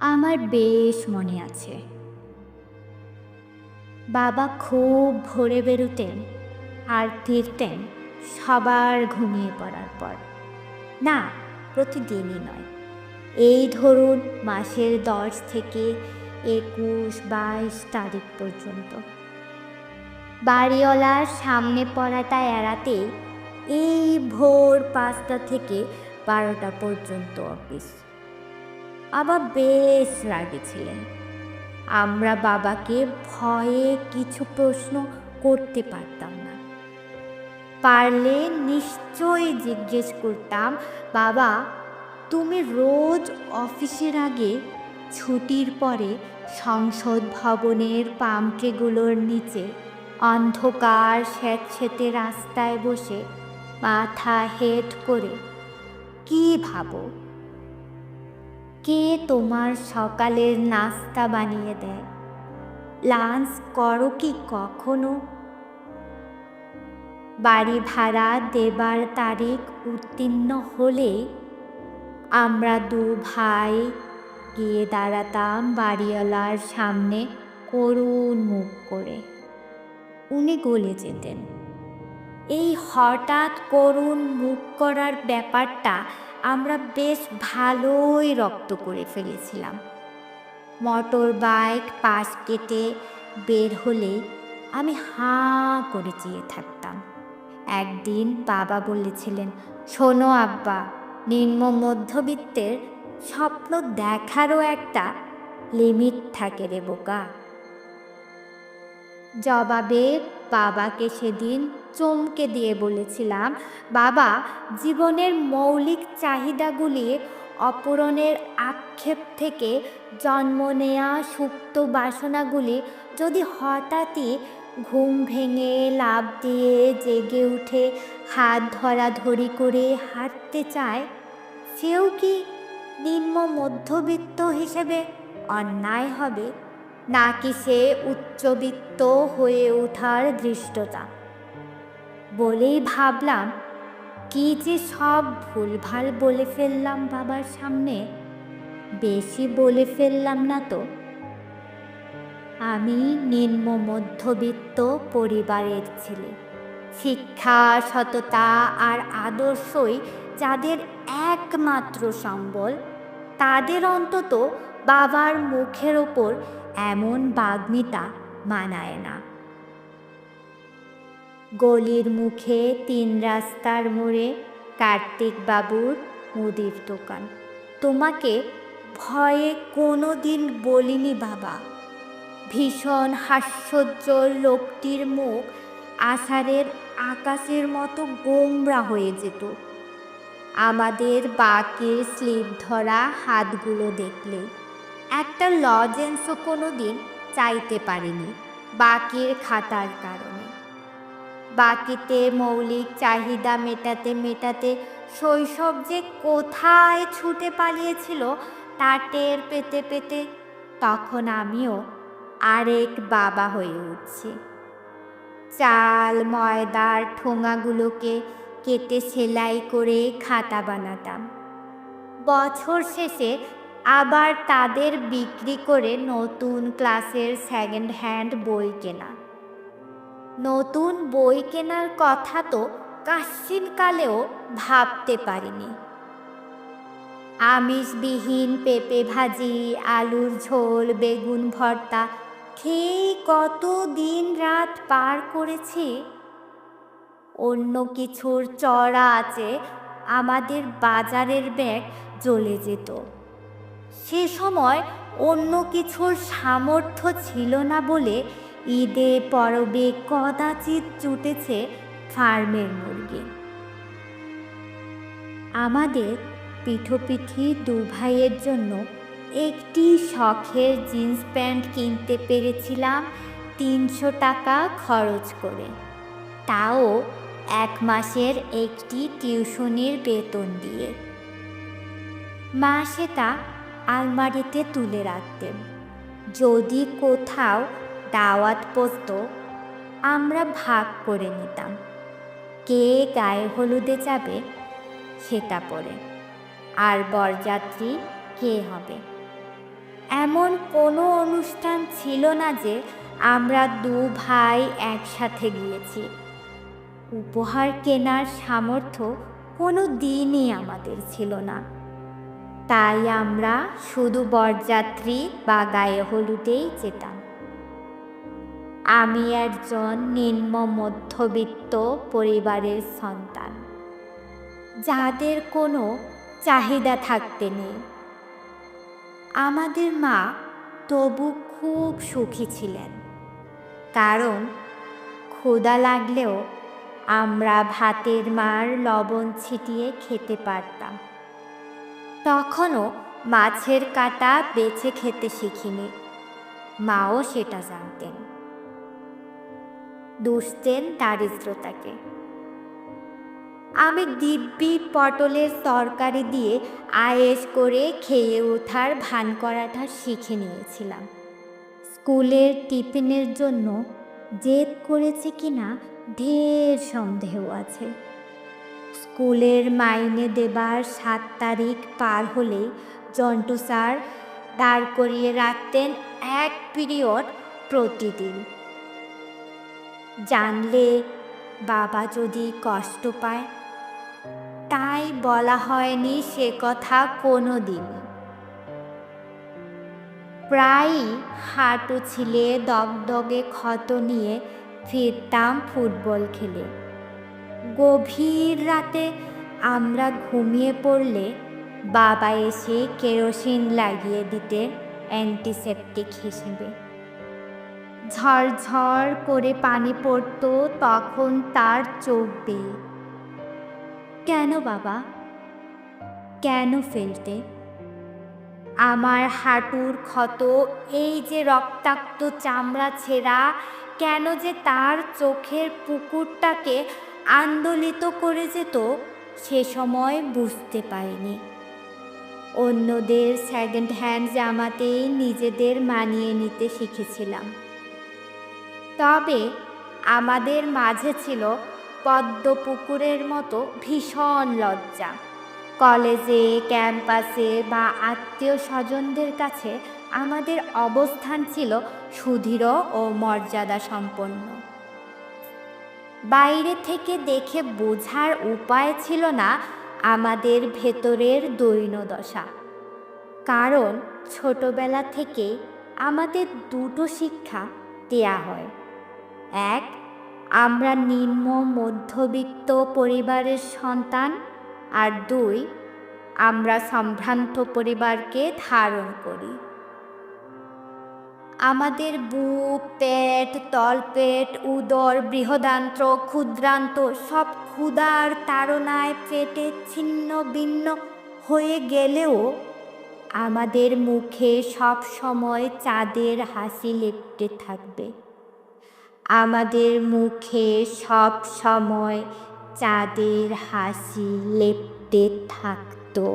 আমার বেশ মনে আছে। বাবা খুব ভোরে বেরোতেন আর ফিরতেন সবার ঘুমিয়ে পড়ার পর। না, প্রতিদিনই নয়। এই ধরুন মাসের দশ থেকে একুশ, বাইশ তারিখ পর্যন্ত। বাড়িওয়ালার সামনে পড়াটা এড়াতে এই ভোর পাঁচটা থেকে বারোটা পর্যন্ত অফিস। আবার বেশ রাগে ছিলেন। আমরা বাবাকে ভয়ে কিছু প্রশ্ন করতে পারতাম না। পারলে নিশ্চয়ই জিজ্ঞেস করতাম, বাবা, তুমি রোজ অফিসের আগে ছুটির পরে সংসদ ভবনের পামট্রিগুলোর নিচে অন্ধকার স্যাঁতস্যাঁতে রাস্তায় বসে মাথা হেট করে কি ভাবো? কে তোমার সকালের নাস্তা বানিয়ে দেয়? লাঞ্চ করো কি কখনো? বাড়ি ভাড়া দেবার তারিখ উত্তীর্ণ হলে আমরা দু ভাই গিয়ে দাঁড়াতাম বাড়িওয়ালার সামনে করুণ মুখ করে। উনি গলে যেতেন। এই হঠাৎ করুণ মুখ করার ব্যাপারটা আমরা বেশ ভালোই রপ্ত করে ফেলেছিলাম। মোটর বাইক, পাশ কেটে বের হলে আমি হাঁ করে চেয়ে থাকতাম। একদিন বাবা বলেছিলেন, শোনো আব্বা, নিম্ন মধ্যবিত্তের স্বপ্ন দেখারও একটা লিমিট থাকে রে বোকা। জবাবে বাবাকে সেদিন চমকে দিয়ে বলেছিলাম, বাবা, জীবনের মৌলিক চাহিদাগুলি অপূরণের আক্ষেপ থেকে জন্ম নেয়া সুপ্ত বাসনাগুলি যদি হঠাৎই ঘুম ভেঙে লাভ দিয়ে জেগে উঠে হাত ধরাধরি করে হাঁটতে চায়, সেও কি নিম্ন মধ্যবিত্ত হিসেবে অন্যায় হবে? নাকি সে উচ্চবিত্ত হয়ে ওঠার দৃষ্টতা বলেই ভাবলাম, কি যে সব ভুলভাল বলে ফেললাম বাবার সামনে, বেশি বলে ফেললাম না তো। আমি নিম্ন মধ্যবিত্ত পরিবারের ছেলে। শিক্ষা, সততা আর আদর্শই যাদের একমাত্র সম্বল, তাদের অন্তত বাবার মুখের ওপর এমন বাগ্মিতা মানায় না। গলির মুখে তিন রাস্তার মোড়ে কার্তিক বাবুর মুদির দোকান। তোমাকে ভয়ে কোনো দিন বলিনি বাবা। ভীষণ হাস্যোজ্জ্বল লোকটির মুখ আষাঢ়ের আকাশের মতো গোমরা হয়ে যেত। আমাদের বাকের স্লিপ ধরা হাতগুলো দেখলে একটা লজেন্সও কোনো দিন চাইতে পারিনি বাকির খাতার কারণে। বাকিতে মৌলিক চাহিদা মেটাতে মেটাতে শৈশব যে কোথায় ছুটে পালিয়েছিল, তা টের পেতে পেতে তখন আমিও আরেক বাবা হয়ে উঠছি। চাল ময়দার ঠোঙাগুলোকে কেটে সেলাই করে খাতা বানাতাম। বছর শেষে আবার তাদের বিক্রি করে নতুন ক্লাসের সেকেন্ড হ্যান্ড বই কেনা। নতুন বই কেনার কথা তো কালেও ভাবতে পারিনি। আমিষবিহীন পেঁপে ভাজি, আলুর ঝোল, বেগুন ভর্তা খেয়েই কত দিন রাত পার করেছি? অন্য কিছুর চড়া আছে, আমাদের বাজারের ব্যাগ জ্বলে যেত। সে সময় অন্য কিছুর সামর্থ্য ছিল না বলে ঈদে পরবে কদাচিৎ জুটেছে ফার্মের মুরগি। আমাদের পিঠোপিঠি দু ভাইয়ের জন্য একটি শখের জিন্স প্যান্ট কিনতে পেরেছিলাম তিনশো টাকা খরচ করে। তাও এক মাসের একটি টিউশনির বেতন দিয়ে। মা সেটা আলমারিতে তুলে রাখতেন। যদি কোথাও দাওয়াত পড়ত, আমরা ভাগ করে নিতাম। কে গায়ে হলুদে যাবে, সেটা পরে। আর বরযাত্রী কে হবে? এমন কোনো অনুষ্ঠান ছিল না যে আমরা দু ভাই একসাথে গিয়েছি। উপহার কেনার সামর্থ্য কোনো দিনই আমাদের ছিল না। তাই আমরা শুধু বরযাত্রী বা গায়ে হলুদেই যেতাম। আমি একজন নিম্ন মধ্যবিত্ত পরিবারের সন্তান। যাদের কোনো চাহিদা থাকতে নেই। আমাদের মা তবু খুব সুখী ছিলেন। কারণ ক্ষুধা লাগলেও আমরা ভাতের মার লবণ ছিটিয়ে খেতে পারতাম। তখনও মাছের কাটা বেছে খেতে শিখিনি। মাও সেটা জানতেন। দুষতেন দারিদ্রতাকে। আমি দিব্যি পটলের তরকারি দিয়ে আয়েস করে খেয়ে ওঠার ভান করাটা শিখে নিয়েছিলাম। স্কুলের টিফিনের জন্য জেদ করেছে কিনা ঢের সন্দেহ আছে। স্কুলের মাইনে দেবার সাত তারিখ পার হলে জন্টু স্যার দাঁড় করিয়ে রাখতেন এক পিরিয়ড প্রতিদিন। জানলে বাবা যদি কষ্ট পায়? তাই বলা হয়নি সে কথা কোনো দিন প্রায়ই হাঁটু ছিলে দগদগে ক্ষত নিয়ে ফিরতাম ফুটবল খেলে। গভীর রাতে আমরা ঘুমিয়ে পড়লে বাবা এসে কেরোসিন লাগিয়ে দিতে অ্যান্টিসেপটিক হিসেবে। ঝরঝর করে পানি পড়তো তখন তার চোখ বেয়ে কেন বাবা? কেন ফেলতে? আমার হাঁটুর ক্ষত, এই যে রক্তাক্ত চামড়া ছেঁড়া, কেন যে তার চোখের পুকুরটাকে আন্দোলিত করে যেত সে সময় বুঝতে পারিনি। অন্যদের সেকেন্ড হ্যান্ড জামাতেই নিজেদের মানিয়ে নিতে শিখেছিলাম। তবে আমাদের মাঝে ছিল পদ্ম পুকুরের মতো ভীষণ লজ্জা। কলেজে, ক্যাম্পাসে বা আত্মীয় স্বজনদের কাছে আমাদের অবস্থান ছিল সুদৃঢ় ও মর্যাদা সম্পন্ন বাইরে থেকে দেখে বোঝার উপায় ছিল না আমাদের ভেতরের দৈনদশা কারণ ছোটবেলা থেকে আমাদের দুটো শিক্ষা দেয়া হয়। এক, আমরা নিম্ন মধ্যবিত্ত পরিবারের সন্তান। আর দুই, আমরা সম্ভ্রান্ত পরিবারকে ধারণ করি। আমাদের বুক, পেট, তলপেট, উদর, বৃহদান্ত্র, ক্ষুদ্রান্ত সব ক্ষুধার তাড়নায় পেটে ছিন্ন ভিন্ন হয়ে গেলেও আমাদের মুখে সব সময় চাঁদের হাসি লেপটে থাকবে। আমাদের মুখে সব সময় চাঁদের হাসি লেপটে থাকতো।